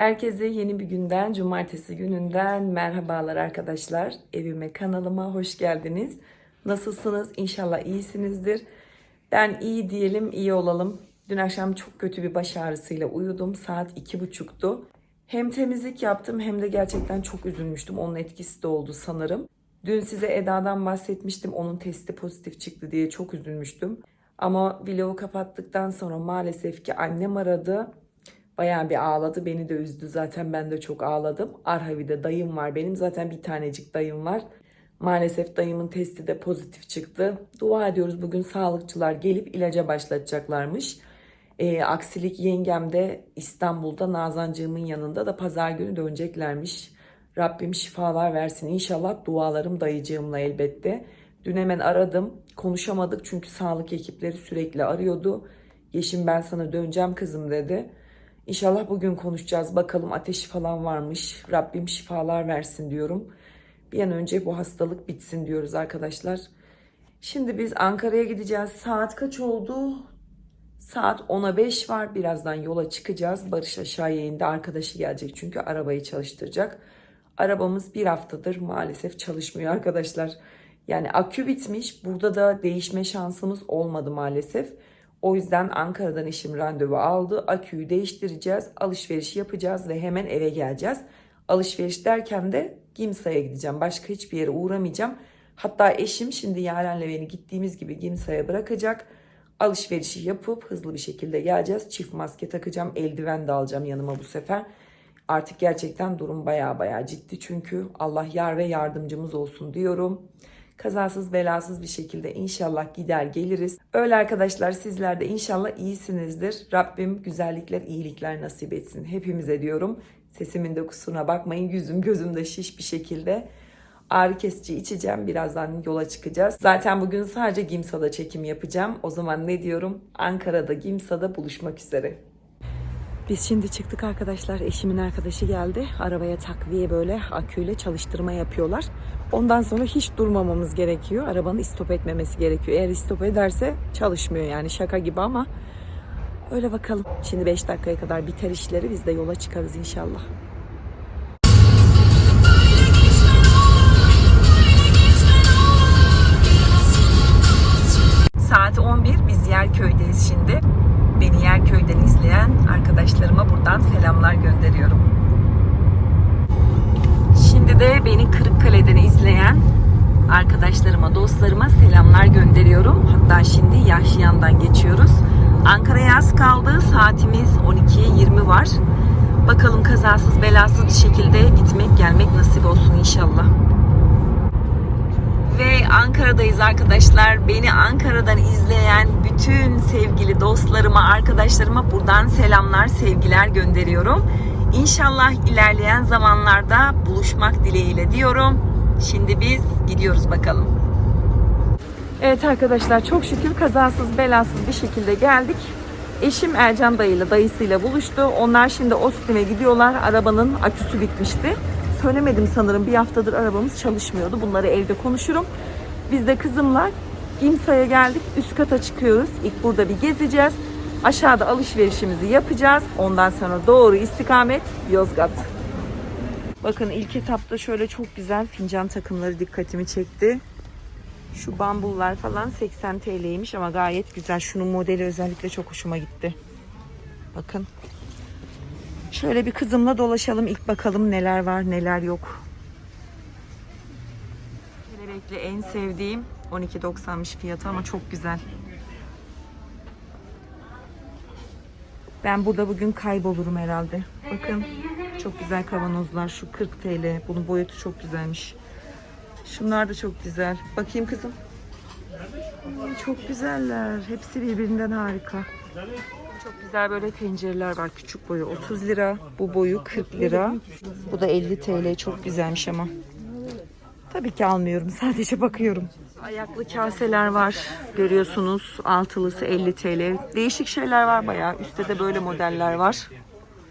Herkese yeni bir günden, cumartesi gününden merhabalar arkadaşlar. Evime, kanalıma hoş geldiniz. Nasılsınız? İnşallah iyisinizdir. Ben iyi diyelim, iyi olalım. Dün akşam çok kötü bir baş ağrısıyla uyudum. Saat iki buçuktu. Hem temizlik yaptım hem de gerçekten çok üzülmüştüm. Onun etkisi de oldu sanırım. Dün size Eda'dan bahsetmiştim. Onun testi pozitif çıktı diye çok üzülmüştüm. Ama vlogu kapattıktan sonra maalesef ki annem aradı. Bayağı bir ağladı. Beni de üzdü. Zaten ben de çok ağladım. Arhavi'de dayım var benim. Zaten bir tanecik dayım var. Maalesef dayımın testi de pozitif çıktı. Dua ediyoruz bugün sağlıkçılar gelip ilaca başlatacaklarmış. Ee, aksilik yengem de İstanbul'da Nazancığımın yanında da pazar günü döneceklermiş. Rabbim şifalar versin. İnşallah dualarım dayıcığımla elbette. Dün hemen aradım. Konuşamadık çünkü sağlık ekipleri sürekli arıyordu. Yeşim ben sana döneceğim kızım dedi. İnşallah bugün konuşacağız. Bakalım ateşi falan varmış. Rabbim şifalar versin diyorum. Bir an önce bu hastalık bitsin diyoruz arkadaşlar. Şimdi biz Ankara'ya gideceğiz. Saat kaç oldu? Saat 10'a 5 var. Birazdan yola çıkacağız. Barış aşağıya indi. Arkadaşı gelecek çünkü arabayı çalıştıracak. Arabamız bir haftadır maalesef çalışmıyor arkadaşlar. Yani akü bitmiş. Burada da değişme şansımız olmadı maalesef. O yüzden Ankara'dan eşim randevu aldı. Aküyü değiştireceğiz, alışveriş yapacağız ve hemen eve geleceğiz. Alışveriş derken de Gimsa'ya gideceğim. Başka hiçbir yere uğramayacağım. Hatta eşim şimdi Yaren'le beni gittiğimiz gibi Gimsa'ya bırakacak. Alışverişi yapıp hızlı bir şekilde geleceğiz. Çift maske takacağım, eldiven de alacağım yanıma bu sefer. Artık gerçekten durum baya baya ciddi çünkü Allah yar ve yardımcımız olsun diyorum kazasız belasız bir şekilde inşallah gider geliriz. Öyle arkadaşlar sizler de inşallah iyisinizdir. Rabbim güzellikler, iyilikler nasip etsin. Hepimize diyorum. Sesimin de kusuruna bakmayın. Yüzüm gözümde şiş bir şekilde. Ağrı kesici içeceğim. Birazdan yola çıkacağız. Zaten bugün sadece Gimsa'da çekim yapacağım. O zaman ne diyorum? Ankara'da Gimsa'da buluşmak üzere. Biz şimdi çıktık arkadaşlar. Eşimin arkadaşı geldi. Arabaya takviye böyle aküyle çalıştırma yapıyorlar. Ondan sonra hiç durmamamız gerekiyor. Arabanın istop etmemesi gerekiyor. Eğer istop ederse çalışmıyor yani şaka gibi ama öyle bakalım. Şimdi 5 dakikaya kadar biter işleri biz de yola çıkarız inşallah. Saat 11 biz Yerköy'deyiz şimdi. İzleyen arkadaşlarıma buradan selamlar gönderiyorum. Şimdi de beni Kırıkkale'den izleyen arkadaşlarıma, dostlarıma selamlar gönderiyorum. Hatta şimdi Yahşiyan'dan geçiyoruz. Ankara'ya az kaldı. Saatimiz 12'ye 20 var. Bakalım kazasız belasız bir şekilde gitmek gelmek nasip olsun inşallah. Ve Ankara'dayız arkadaşlar. Beni Ankara'dan izleyen bütün sevgili dostlarıma, arkadaşlarıma buradan selamlar, sevgiler gönderiyorum. İnşallah ilerleyen zamanlarda buluşmak dileğiyle diyorum. Şimdi biz gidiyoruz bakalım. Evet arkadaşlar çok şükür kazasız belasız bir şekilde geldik. Eşim Ercan dayıyla dayısıyla buluştu. Onlar şimdi Ostim'e gidiyorlar. Arabanın aküsü bitmişti. Söylemedim sanırım bir haftadır arabamız çalışmıyordu. Bunları evde konuşurum. Biz de kızımla Gimsa'ya geldik. Üst kata çıkıyoruz. İlk burada bir gezeceğiz. Aşağıda alışverişimizi yapacağız. Ondan sonra doğru istikamet Yozgat. Bakın ilk etapta şöyle çok güzel fincan takımları dikkatimi çekti. Şu bambullar falan 80 TL'ymiş ama gayet güzel. Şunun modeli özellikle çok hoşuma gitti. Bakın. Şöyle bir kızımla dolaşalım. ilk bakalım neler var neler yok. Kelebekli en sevdiğim 12.90'mış fiyatı ama çok güzel. Ben burada bugün kaybolurum herhalde. Bakın çok güzel kavanozlar. Şu 40 TL. Bunun boyutu çok güzelmiş. Şunlar da çok güzel. Bakayım kızım. Ay, çok güzeller. Hepsi birbirinden harika. Çok güzel böyle tencereler var. Küçük boyu 30 lira. Bu boyu 40 lira. Bu da 50 TL. Çok güzelmiş ama. Tabii ki almıyorum. Sadece bakıyorum. Ayaklı kaseler var. Görüyorsunuz. Altılısı 50 TL. Değişik şeyler var bayağı. Üstte de böyle modeller var.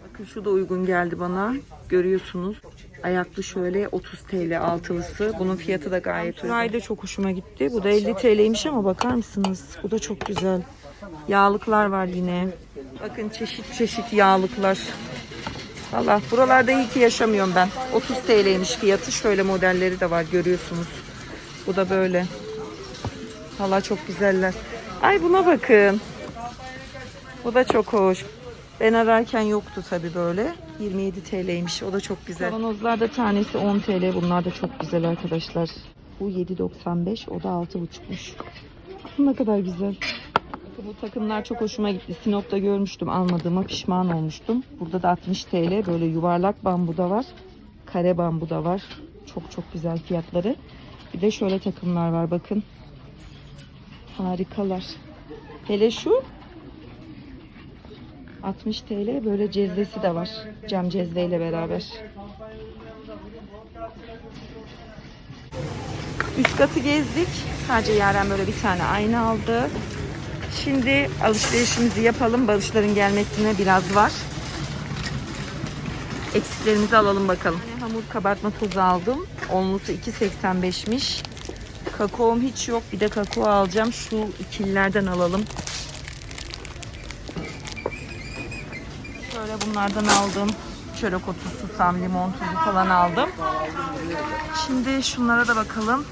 Bakın şu da uygun geldi bana. Görüyorsunuz. Ayaklı şöyle 30 TL altılısı. Bunun fiyatı da gayet uygun. Ay da çok hoşuma gitti. Bu da 50 TL'ymiş ama bakar mısınız? Bu da çok güzel. Yağlıklar var yine. Bakın çeşit çeşit yağlıklar. Valla buralarda iyi ki yaşamıyorum ben. 30 TL'ymiş fiyatı. Şöyle modelleri de var görüyorsunuz. Bu da böyle. Valla çok güzeller. Ay buna bakın. Bu da çok hoş. Ben ararken yoktu tabi böyle. 27 TL'ymiş. O da çok güzel. Kavanozlar da tanesi 10 TL. Bunlar da çok güzel arkadaşlar. Bu 7.95. O da 6.5'muş. Ne kadar güzel. Bu takımlar çok hoşuma gitti. Sinop'ta görmüştüm. Almadığıma pişman olmuştum. Burada da 60 TL. Böyle yuvarlak bambu da var. Kare bambu da var. Çok çok güzel fiyatları. Bir de şöyle takımlar var bakın. Harikalar. Hele şu 60 TL böyle cezvesi de var. Cam cezveyle beraber. Üst katı gezdik. Sadece Yaren böyle bir tane ayna aldı. Şimdi alışverişimizi yapalım. Barışların gelmesine biraz var. Eksiklerimizi alalım bakalım. Hamur kabartma tozu aldım. Onlusu 2.85'miş. Kakaom hiç yok. Bir de kakao alacağım. Şu ikililerden alalım. Şöyle bunlardan aldım. Çörek otu, susam, limon tuzu falan aldım. Şimdi şunlara da bakalım.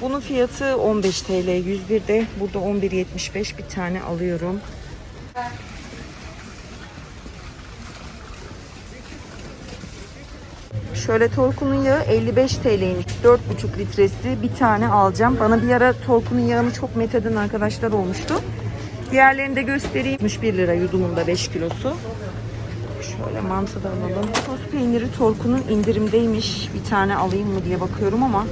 Bunun fiyatı 15 TL 101 de burada 11.75 bir tane alıyorum. Şöyle Torku'nun yağı 55 TL'ymiş. 4,5 litresi bir tane alacağım. Bana bir ara Torku'nun yağını çok metheden arkadaşlar olmuştu. Diğerlerini de göstereyim. 61 lira yudumunda 5 kilosu. Şöyle mantı da alalım. Toz peyniri Torku'nun indirimdeymiş. Bir tane alayım mı diye bakıyorum ama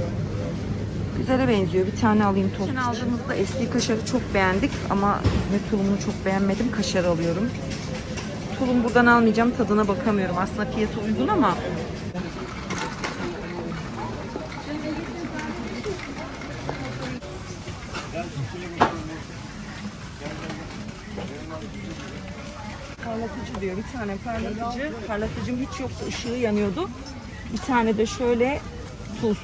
güzele benziyor. Bir tane alayım tost. Geçen aldığımızda eski kaşarı çok beğendik ama İzmir tulumunu çok beğenmedim. Kaşar alıyorum. Tulum buradan almayacağım. Tadına bakamıyorum. Aslında fiyatı uygun ama Bir tane parlatıcı. Parlatıcım hiç yoktu. ışığı yanıyordu. Bir tane de şöyle tuz.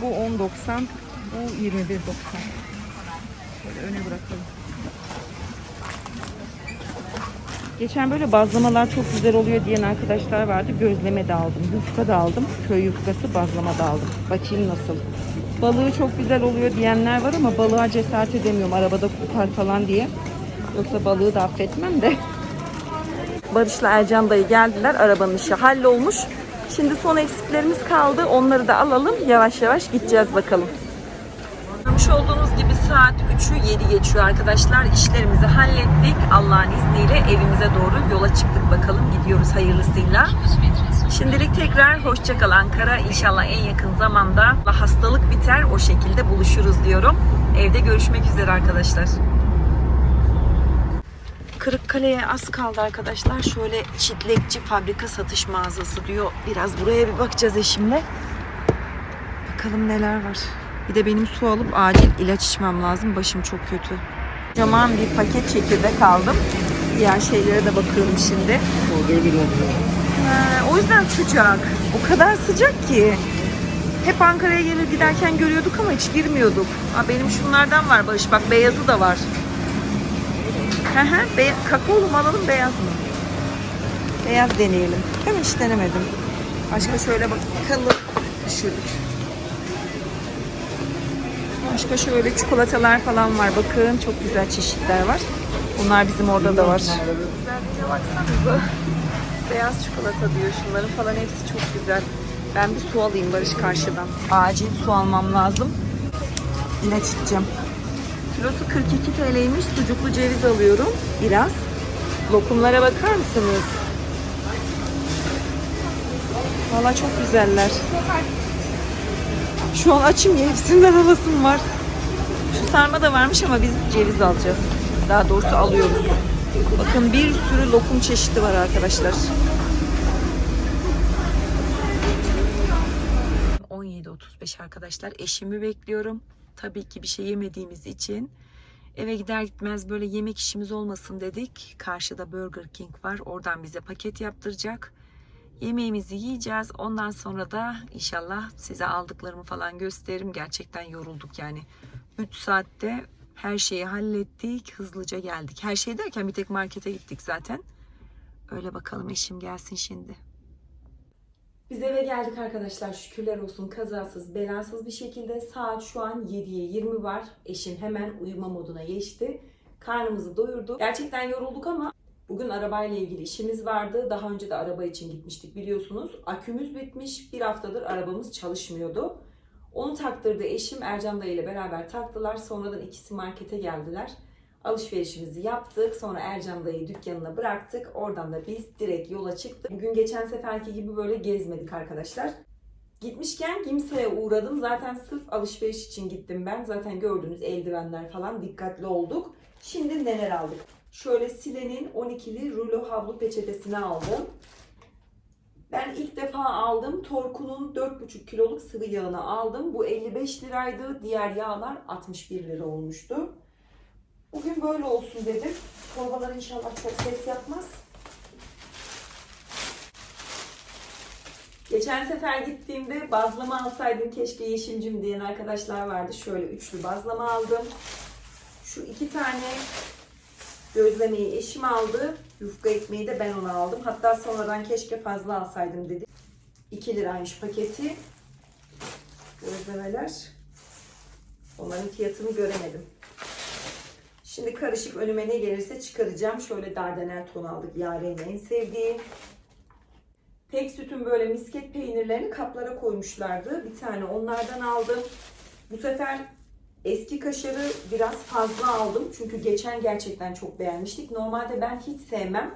Bu 10.90. Bu 21.90. Şöyle öne bırakalım. Geçen böyle bazlamalar çok güzel oluyor diyen arkadaşlar vardı. Gözleme de aldım. Yufka da aldım. Köy yufkası bazlama da aldım. Bakayım nasıl. Balığı çok güzel oluyor diyenler var ama balığa cesaret edemiyorum. Arabada kokar falan diye. Yoksa balığı da affetmem de. Barış'la Ercan dayı geldiler. Arabanın işi hallolmuş. Şimdi son eksiklerimiz kaldı. Onları da alalım. Yavaş yavaş gideceğiz bakalım. Görmüş olduğunuz gibi saat 3'ü 7 geçiyor arkadaşlar. İşlerimizi hallettik. Allah'ın izniyle evimize doğru yola çıktık bakalım. Gidiyoruz hayırlısıyla. Şimdilik tekrar hoşça kal Ankara. İnşallah en yakın zamanda hastalık biter. O şekilde buluşuruz diyorum. Evde görüşmek üzere arkadaşlar. Kırıkkale'ye az kaldı arkadaşlar. Şöyle çitlekçi fabrika satış mağazası diyor. Biraz buraya bir bakacağız eşimle. Bakalım neler var. Bir de benim su alıp acil ilaç içmem lazım. Başım çok kötü. Kocaman bir paket çekirdek aldım. Diğer şeylere de bakıyorum şimdi. Ha, o yüzden sıcak. O kadar sıcak ki. Hep Ankara'ya gelir giderken görüyorduk ama hiç girmiyorduk. Ha, benim şunlardan var Barış. Bak beyazı da var. Be- kakaolu mu alalım beyaz mı? Beyaz deneyelim. Ben hiç denemedim. Başka şöyle bakalım. Düşürdük. Başka şöyle çikolatalar falan var. Bakın çok güzel çeşitler var. Bunlar bizim orada da var. Güzelliğine baksanıza. Beyaz çikolata diyor. Şunların falan hepsi çok güzel. Ben bir su alayım Barış karşıdan. Acil su almam lazım. İlaç içeceğim. Kilosu 42 TL'ymiş. Sucuklu ceviz alıyorum. Biraz. Lokumlara bakar mısınız? Valla çok güzeller. Şu an açım ya. Hepsinden alasım var. Şu sarma da varmış ama biz ceviz alacağız. Daha doğrusu alıyoruz. Bakın bir sürü lokum çeşidi var arkadaşlar. 17.35 arkadaşlar. Eşimi bekliyorum. Tabii ki bir şey yemediğimiz için eve gider gitmez böyle yemek işimiz olmasın dedik. Karşıda Burger King var. Oradan bize paket yaptıracak. Yemeğimizi yiyeceğiz. Ondan sonra da inşallah size aldıklarımı falan gösteririm. Gerçekten yorulduk yani. 3 saatte her şeyi hallettik. Hızlıca geldik. Her şey derken bir tek markete gittik zaten. Öyle bakalım eşim gelsin şimdi. Biz eve geldik arkadaşlar şükürler olsun kazasız belasız bir şekilde. Saat şu an 7'ye 20 var. Eşim hemen uyuma moduna geçti. Karnımızı doyurdu. Gerçekten yorulduk ama bugün arabayla ilgili işimiz vardı. Daha önce de araba için gitmiştik biliyorsunuz. Akümüz bitmiş. Bir haftadır arabamız çalışmıyordu. Onu taktırdı eşim Ercan Dayı ile beraber taktılar. Sonradan ikisi markete geldiler. Alışverişimizi yaptık. Sonra Ercan Dayı dükkanına bıraktık. Oradan da biz direkt yola çıktık. Bugün geçen seferki gibi böyle gezmedik arkadaşlar. Gitmişken Gimsa'ya uğradım. Zaten sırf alışveriş için gittim ben. Zaten gördüğünüz eldivenler falan dikkatli olduk. Şimdi neler aldık? Şöyle Sile'nin 12'li rulo havlu peçetesini aldım. Ben ilk defa aldım. Torku'nun 4,5 kiloluk sıvı yağını aldım. Bu 55 liraydı. Diğer yağlar 61 lira olmuştu. Bugün böyle olsun dedim. Torbalar inşallah çok ses yapmaz. Geçen sefer gittiğimde bazlama alsaydım keşke Yeşimcim diyen arkadaşlar vardı. Şöyle üçlü bazlama aldım. Şu iki tane gözlemeyi eşim aldı. Yufka ekmeği de ben ona aldım. Hatta sonradan keşke fazla alsaydım dedi. 2 liraymış paketi. Gözlemeler. Onların fiyatını göremedim. Şimdi karışık önüme ne gelirse çıkaracağım. Şöyle dardanel ton aldık. Yaren'in en sevdiği. Tek sütün böyle misket peynirlerini kaplara koymuşlardı. Bir tane onlardan aldım. Bu sefer eski kaşarı biraz fazla aldım. Çünkü geçen gerçekten çok beğenmiştik. Normalde ben hiç sevmem.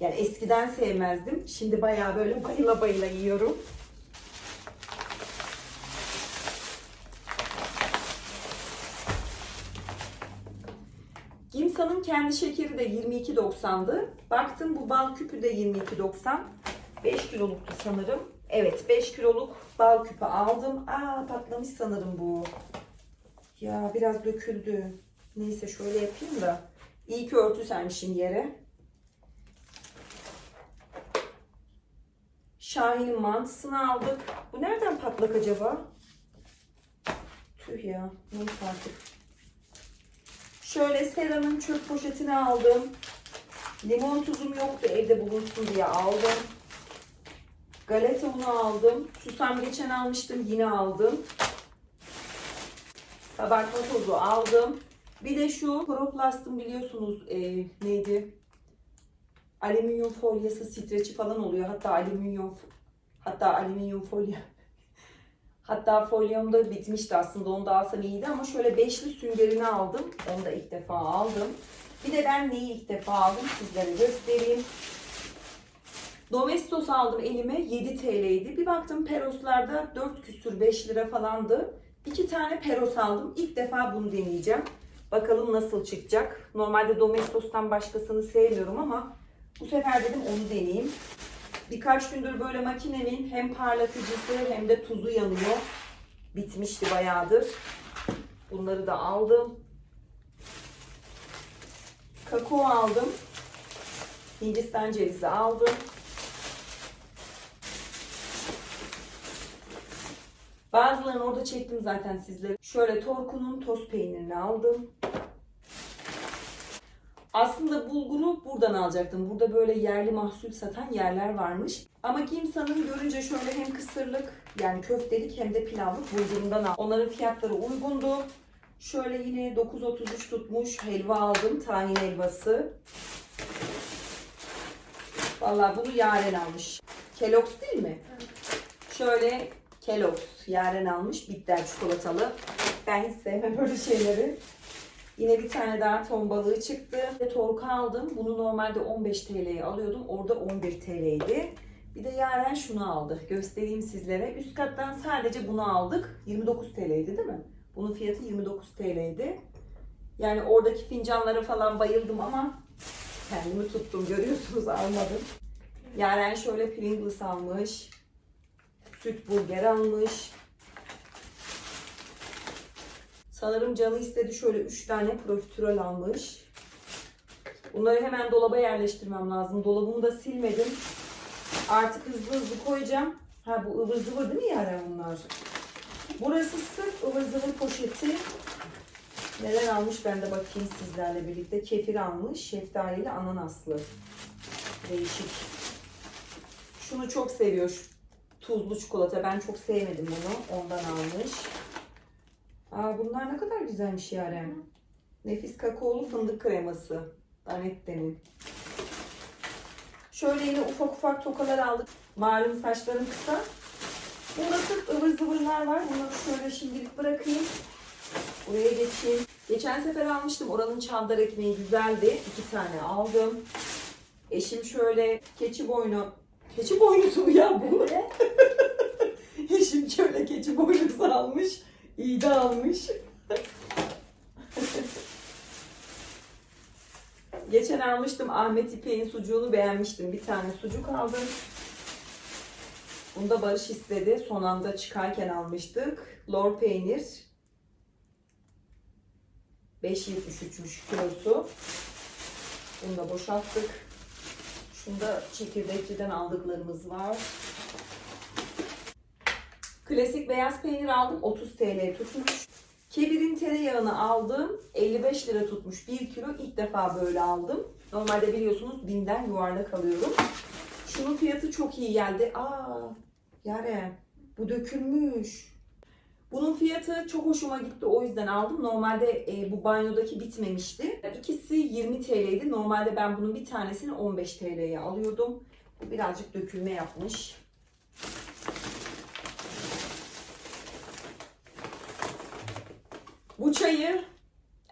Yani eskiden sevmezdim. Şimdi bayağı böyle bayıla bayıla yiyorum. Gimsa'nın kendi şekeri de 22.90'dı. Baktım bu bal küpü de 22.90. 5 kiloluktu sanırım. Evet 5 kiloluk bal küpü aldım. Aa patlamış sanırım bu. Ya biraz döküldü. Neyse şöyle yapayım da. İyi ki örtü sermişim yere. Şahin'in mantısını aldık. Bu nereden patlak acaba? Tüh ya. Neyse artık. Şöyle Sera'nın çöp poşetini aldım. Limon tuzum yoktu evde bulunsun diye aldım. Galeta unu aldım. Susam geçen almıştım yine aldım. Kabartma tozu aldım. Bir de şu Proplast'ın biliyorsunuz e, neydi? Alüminyum folyası streçi falan oluyor. Hatta alüminyum hatta alüminyum folyo Hatta folyom da bitmişti aslında onu da alsam iyiydi ama şöyle beşli süngerini aldım. Onu da ilk defa aldım. Bir de ben neyi ilk defa aldım sizlere göstereyim. Domestos aldım elime 7 TL'ydi. Bir baktım Peros'larda 4 küsür 5 lira falandı. İki tane Peros aldım. İlk defa bunu deneyeceğim. Bakalım nasıl çıkacak. Normalde Domestos'tan başkasını sevmiyorum ama bu sefer dedim onu deneyeyim. Birkaç gündür böyle makinenin hem parlatıcısı hem de tuzu yanıyor. Bitmişti bayağıdır. Bunları da aldım. Kakao aldım. Hindistan cevizi aldım. Bazılarını orada çektim zaten sizlere. Şöyle Torku'nun toz peynirini aldım. Aslında bulguru buradan alacaktım. Burada böyle yerli mahsul satan yerler varmış. Ama Kimsa'nın görünce şöyle hem kısırlık yani köftelik hem de pilavlık bulgurundan aldım. Onların fiyatları uygundu. Şöyle yine 9.33 tutmuş helva aldım. Tahin helvası. Vallahi bunu Yaren almış. Kellogg's değil mi? Şöyle Kellogg's Yaren almış. Bitter çikolatalı. Ben hiç sevmem böyle şeyleri. Yine bir tane daha ton balığı çıktı. Ve torka aldım. Bunu normalde 15 TL'ye alıyordum. Orada 11 TL'ydi. Bir de Yaren şunu aldı. Göstereyim sizlere. Üst kattan sadece bunu aldık. 29 TL'ydi değil mi? Bunun fiyatı 29 TL'ydi. Yani oradaki fincanlara falan bayıldım ama kendimi tuttum. Görüyorsunuz almadım. Yaren şöyle Pringles almış. Süt burger almış. Sanırım canı istedi şöyle 3 tane profiterol almış. Bunları hemen dolaba yerleştirmem lazım. Dolabımı da silmedim. Artık hızlı hızlı koyacağım. Ha bu ıvır zıvır değil mi Yaren bunlar? Burası sırf ıvır zıvır poşeti. Neler almış ben de bakayım sizlerle birlikte. Kefir almış. Şeftalili ananaslı. Değişik. Şunu çok seviyor. Tuzlu çikolata. Ben çok sevmedim bunu. Ondan almış. Aa, bunlar ne kadar güzelmiş Yaren. Nefis kakaolu fındık kreması. Danette'nin. Şöyle yine ufak ufak tokalar aldık. Malum saçlarım kısa. Burada sırf ıvır zıvırlar var. Bunları şöyle şimdilik bırakayım. Buraya geçeyim. Geçen sefer almıştım. Oranın çavdar ekmeği güzeldi. İki tane aldım. Eşim şöyle keçi boynu Keçi boynuzu mu ya bu? Eşim şöyle keçi boynuzu almış. İyi de almış. Geçen almıştım Ahmet İpek'in sucuğunu beğenmiştim. Bir tane sucuk aldım. Bunu da Barış istedi. Son anda çıkarken almıştık. Lor peynir. 5.73'müş kilosu. Bunu da boşalttık. Şunda çekirdekçiden aldıklarımız var. Klasik beyaz peynir aldım. 30 TL tutmuş. Kebir'in tereyağını aldım. 55 lira tutmuş 1 kilo. İlk defa böyle aldım. Normalde biliyorsunuz binden yuvarlak alıyorum. Şunun fiyatı çok iyi geldi. Aa, Yaren bu dökülmüş. Bunun fiyatı çok hoşuma gitti. O yüzden aldım. Normalde e, bu banyodaki bitmemişti. İkisi 20 TL'ydi. Normalde ben bunun bir tanesini 15 TL'ye alıyordum. Birazcık dökülme yapmış. Bu çayı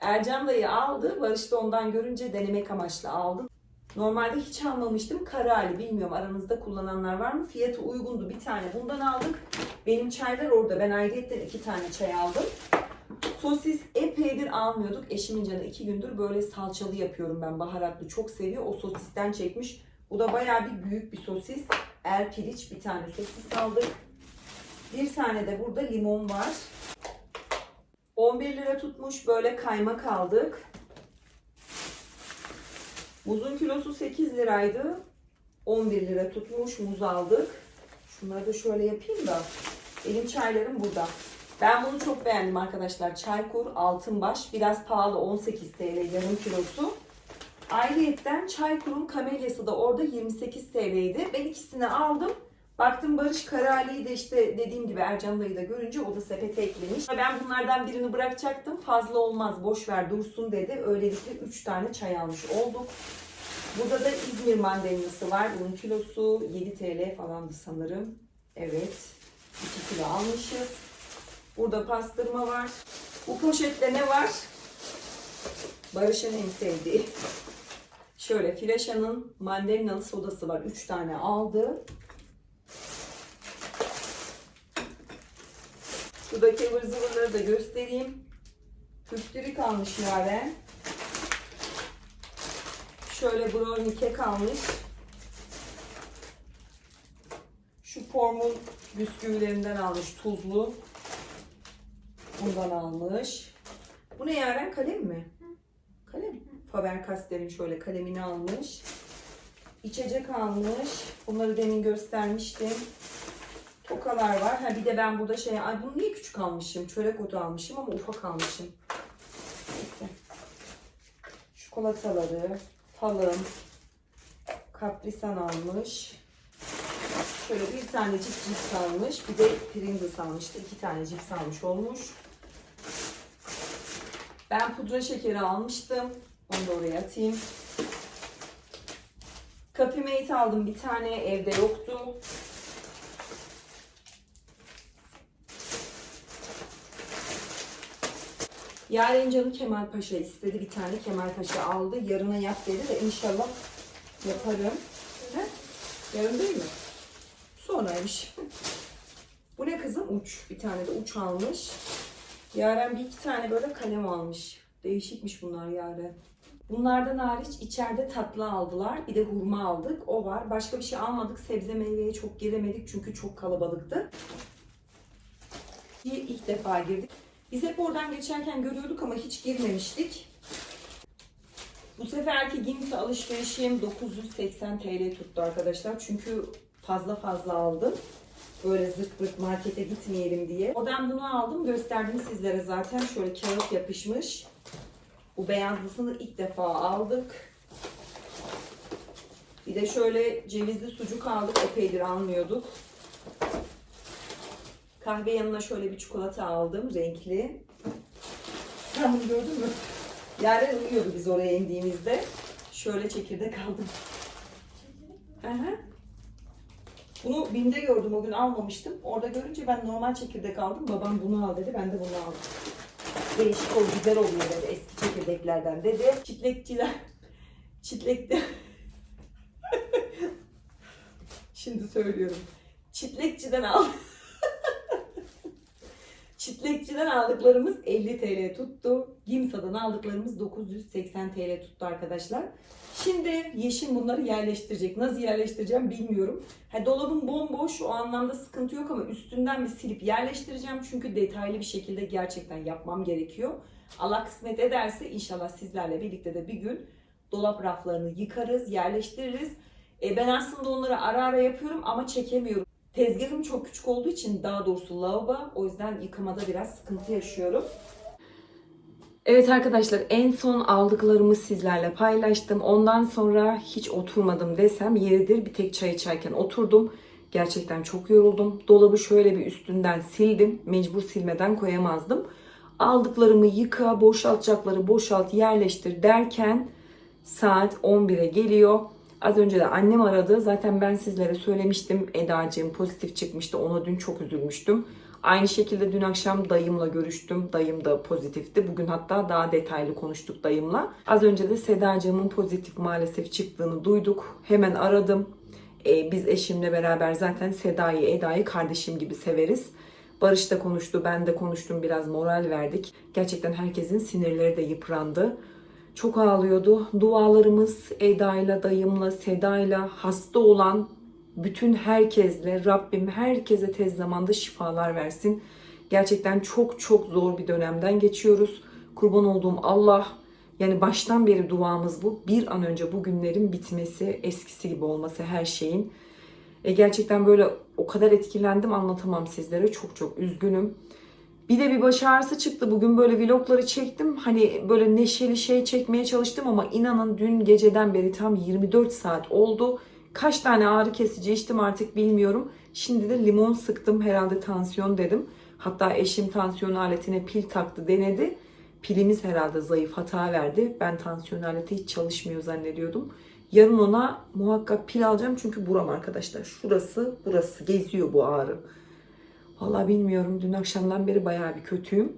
Ercan dayı aldı. Barış da ondan görünce denemek amaçlı aldım. Normalde hiç almamıştım. Kara hali bilmiyorum aranızda kullananlar var mı? Fiyatı uygundu. Bir tane bundan aldık. Benim çaylar orada. Ben ayrıyetten iki tane çay aldım. Sosis epeydir almıyorduk. Eşimin canı iki gündür böyle salçalı yapıyorum ben. Baharatlı çok seviyor. O sosisten çekmiş. Bu da bayağı bir büyük bir sosis. Er piliç bir tane sosis aldık. Bir tane de burada limon var. 11 lira tutmuş. Böyle kaymak aldık. Muzun kilosu 8 liraydı. 11 lira tutmuş. Muz aldık. Şunları da şöyle yapayım da. Benim çaylarım burada. Ben bunu çok beğendim arkadaşlar. Çaykur Altınbaş. Biraz pahalı 18 TL yarım kilosu. Ayrıyetten Çaykur'un kamelyası da orada 28 TL'ydi. Ben ikisini aldım. Baktım Barış Karali'yi de işte dediğim gibi Ercan dayı da görünce o da sepete eklemiş. Ben bunlardan birini bırakacaktım. Fazla olmaz boş ver dursun dedi. Öylelikle 3 tane çay almış olduk. Burada da İzmir mandalinası var. Bunun kilosu 7 TL falandı sanırım. Evet. 2 kilo almışız. Burada pastırma var. Bu poşette ne var? Barış'ın en sevdiği. Şöyle Flaşa'nın mandalinalı sodası var. 3 tane aldı. Şuradaki ıvır zıvırları da göstereyim. Küftürük almış Yaren. Şöyle brownie kek almış. Şu formun bisküvilerinden almış tuzlu. Bundan almış. Bu ne Yaren? Kalem mi? Kalem. Faber-Castell'in şöyle kalemini almış. İçecek almış. Bunları demin göstermiştim. Tokalar var. Ha bir de ben burada şey, ay bunu niye küçük almışım? Çörek otu almışım ama ufak almışım. Neyse. Çikolataları, falım, kaprisan almış. Şöyle bir tane cips almış. Bir de Pringles almıştı. İki tane cips almış olmuş. Ben pudra şekeri almıştım. Onu da oraya atayım. Coffee Mate aldım. Bir tane evde yoktu. Yaren canı Kemal Paşa istedi. Bir tane Kemal Paşa aldı. Yarına yap dedi de inşallah yaparım. He? Yarın değil mi? Sonraymış. Bu ne kızım? Uç. Bir tane de uç almış. Yaren bir iki tane böyle kalem almış. Değişikmiş bunlar Yaren. Bunlardan hariç içeride tatlı aldılar. Bir de hurma aldık. O var. Başka bir şey almadık. Sebze meyveye çok giremedik çünkü çok kalabalıktı. İlk defa girdik. Biz hep oradan geçerken görüyorduk ama hiç girmemiştik. Bu seferki Gimsi alışverişim 980 TL tuttu arkadaşlar. Çünkü fazla fazla aldım. Böyle zırt pırt markete gitmeyelim diye. Oradan bunu aldım. Gösterdim sizlere zaten. Şöyle kağıt yapışmış. Bu beyazlısını ilk defa aldık. Bir de şöyle cevizli sucuk aldık. Epeydir almıyorduk. Kahve yanına şöyle bir çikolata aldım. Renkli. Sen bunu gördün mü? Yaren uyuyordu biz oraya indiğimizde. Şöyle çekirdek aldım. Aha. Bunu BİM'de gördüm o gün almamıştım. Orada görünce ben normal çekirdek aldım. Babam bunu al dedi. Ben de bunu aldım. Değişik ol, güzel oluyor dedi eski çekirdeklerden dedi. Çitlekçiler. Çitlekti. Şimdi söylüyorum. Çitlekçiden al. Çitlekçiden aldıklarımız 50 TL tuttu. Gimsa'dan aldıklarımız 980 TL tuttu arkadaşlar. Şimdi Yeşim bunları yerleştirecek. Nasıl yerleştireceğim bilmiyorum. Ha, dolabım bomboş o anlamda sıkıntı yok ama üstünden bir silip yerleştireceğim. Çünkü detaylı bir şekilde gerçekten yapmam gerekiyor. Allah kısmet ederse inşallah sizlerle birlikte de bir gün dolap raflarını yıkarız, yerleştiririz. E, ben aslında onları ara ara yapıyorum ama çekemiyorum. Tezgahım çok küçük olduğu için daha doğrusu lavabo. O yüzden yıkamada biraz sıkıntı yaşıyorum. Evet arkadaşlar en son aldıklarımı sizlerle paylaştım. Ondan sonra hiç oturmadım desem yeridir. Bir tek çay içerken oturdum. Gerçekten çok yoruldum. Dolabı şöyle bir üstünden sildim. Mecbur silmeden koyamazdım. Aldıklarımı yıka, boşaltacakları boşalt, yerleştir derken saat 11'e geliyor. Az önce de annem aradı. Zaten ben sizlere söylemiştim. Eda'cığım pozitif çıkmıştı. Ona dün çok üzülmüştüm. Aynı şekilde dün akşam dayımla görüştüm. Dayım da pozitifti. Bugün hatta daha detaylı konuştuk dayımla. Az önce de Sedacığımın pozitif maalesef çıktığını duyduk. Hemen aradım. Ee, biz eşimle beraber zaten Seda'yı, Eda'yı kardeşim gibi severiz. Barış da konuştu, ben de konuştum. Biraz moral verdik. Gerçekten herkesin sinirleri de yıprandı. Çok ağlıyordu. Dualarımız Eda'yla, dayımla, Seda'yla hasta olan bütün herkesle Rabbim herkese tez zamanda şifalar versin. Gerçekten çok çok zor bir dönemden geçiyoruz. Kurban olduğum Allah yani baştan beri duamız bu. Bir an önce bu günlerin bitmesi, eskisi gibi olması her şeyin. E gerçekten böyle o kadar etkilendim anlatamam sizlere. Çok çok üzgünüm. Bir de bir baş ağrısı çıktı. Bugün böyle vlogları çektim. Hani böyle neşeli şey çekmeye çalıştım ama inanın dün geceden beri tam 24 saat oldu. Kaç tane ağrı kesici içtim artık bilmiyorum. Şimdi de limon sıktım herhalde tansiyon dedim. Hatta eşim tansiyon aletine pil taktı denedi. Pilimiz herhalde zayıf hata verdi. Ben tansiyon aleti hiç çalışmıyor zannediyordum. Yarın ona muhakkak pil alacağım çünkü buram arkadaşlar. Şurası burası geziyor bu ağrı. Vallahi bilmiyorum. Dün akşamdan beri bayağı bir kötüyüm.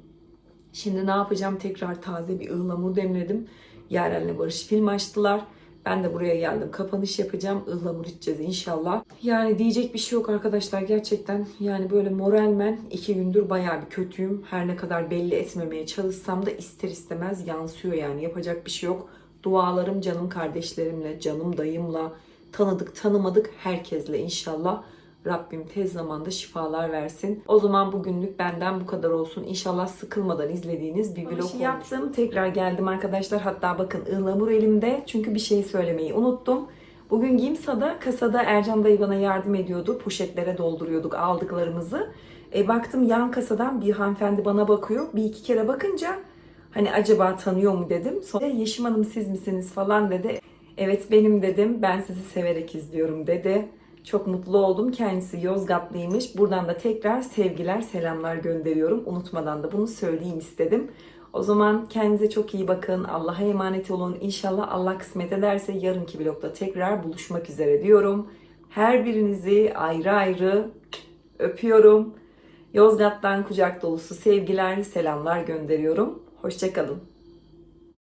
Şimdi ne yapacağım? Tekrar taze bir ıhlamur demledim. Yaren'le Barış film açtılar. Ben de buraya geldim. Kapanış yapacağım. Ihlamur içeceğiz inşallah. Yani diyecek bir şey yok arkadaşlar. Gerçekten yani böyle moralmen iki gündür bayağı bir kötüyüm. Her ne kadar belli etmemeye çalışsam da ister istemez yansıyor yani. Yapacak bir şey yok. Dualarım canım kardeşlerimle, canım dayımla, tanıdık tanımadık herkesle inşallah. Rabbim tez zamanda şifalar versin. O zaman bugünlük benden bu kadar olsun. İnşallah sıkılmadan izlediğiniz bir vlog yaptım. Tekrar geldim arkadaşlar. Hatta bakın ıhlamur elimde. Çünkü bir şey söylemeyi unuttum. Bugün Gimsa'da kasada Ercan dayı bana yardım ediyordu. Poşetlere dolduruyorduk aldıklarımızı. E, baktım yan kasadan bir hanımefendi bana bakıyor. Bir iki kere bakınca hani acaba tanıyor mu dedim. Sonra Yeşim Hanım siz misiniz falan dedi. Evet benim dedim. Ben sizi severek izliyorum dedi. Çok mutlu oldum. Kendisi Yozgatlıymış. Buradan da tekrar sevgiler, selamlar gönderiyorum. Unutmadan da bunu söyleyeyim istedim. O zaman kendinize çok iyi bakın. Allah'a emanet olun. İnşallah Allah kısmet ederse yarınki vlogda tekrar buluşmak üzere diyorum. Her birinizi ayrı ayrı öpüyorum. Yozgat'tan kucak dolusu sevgiler, selamlar gönderiyorum. Hoşçakalın.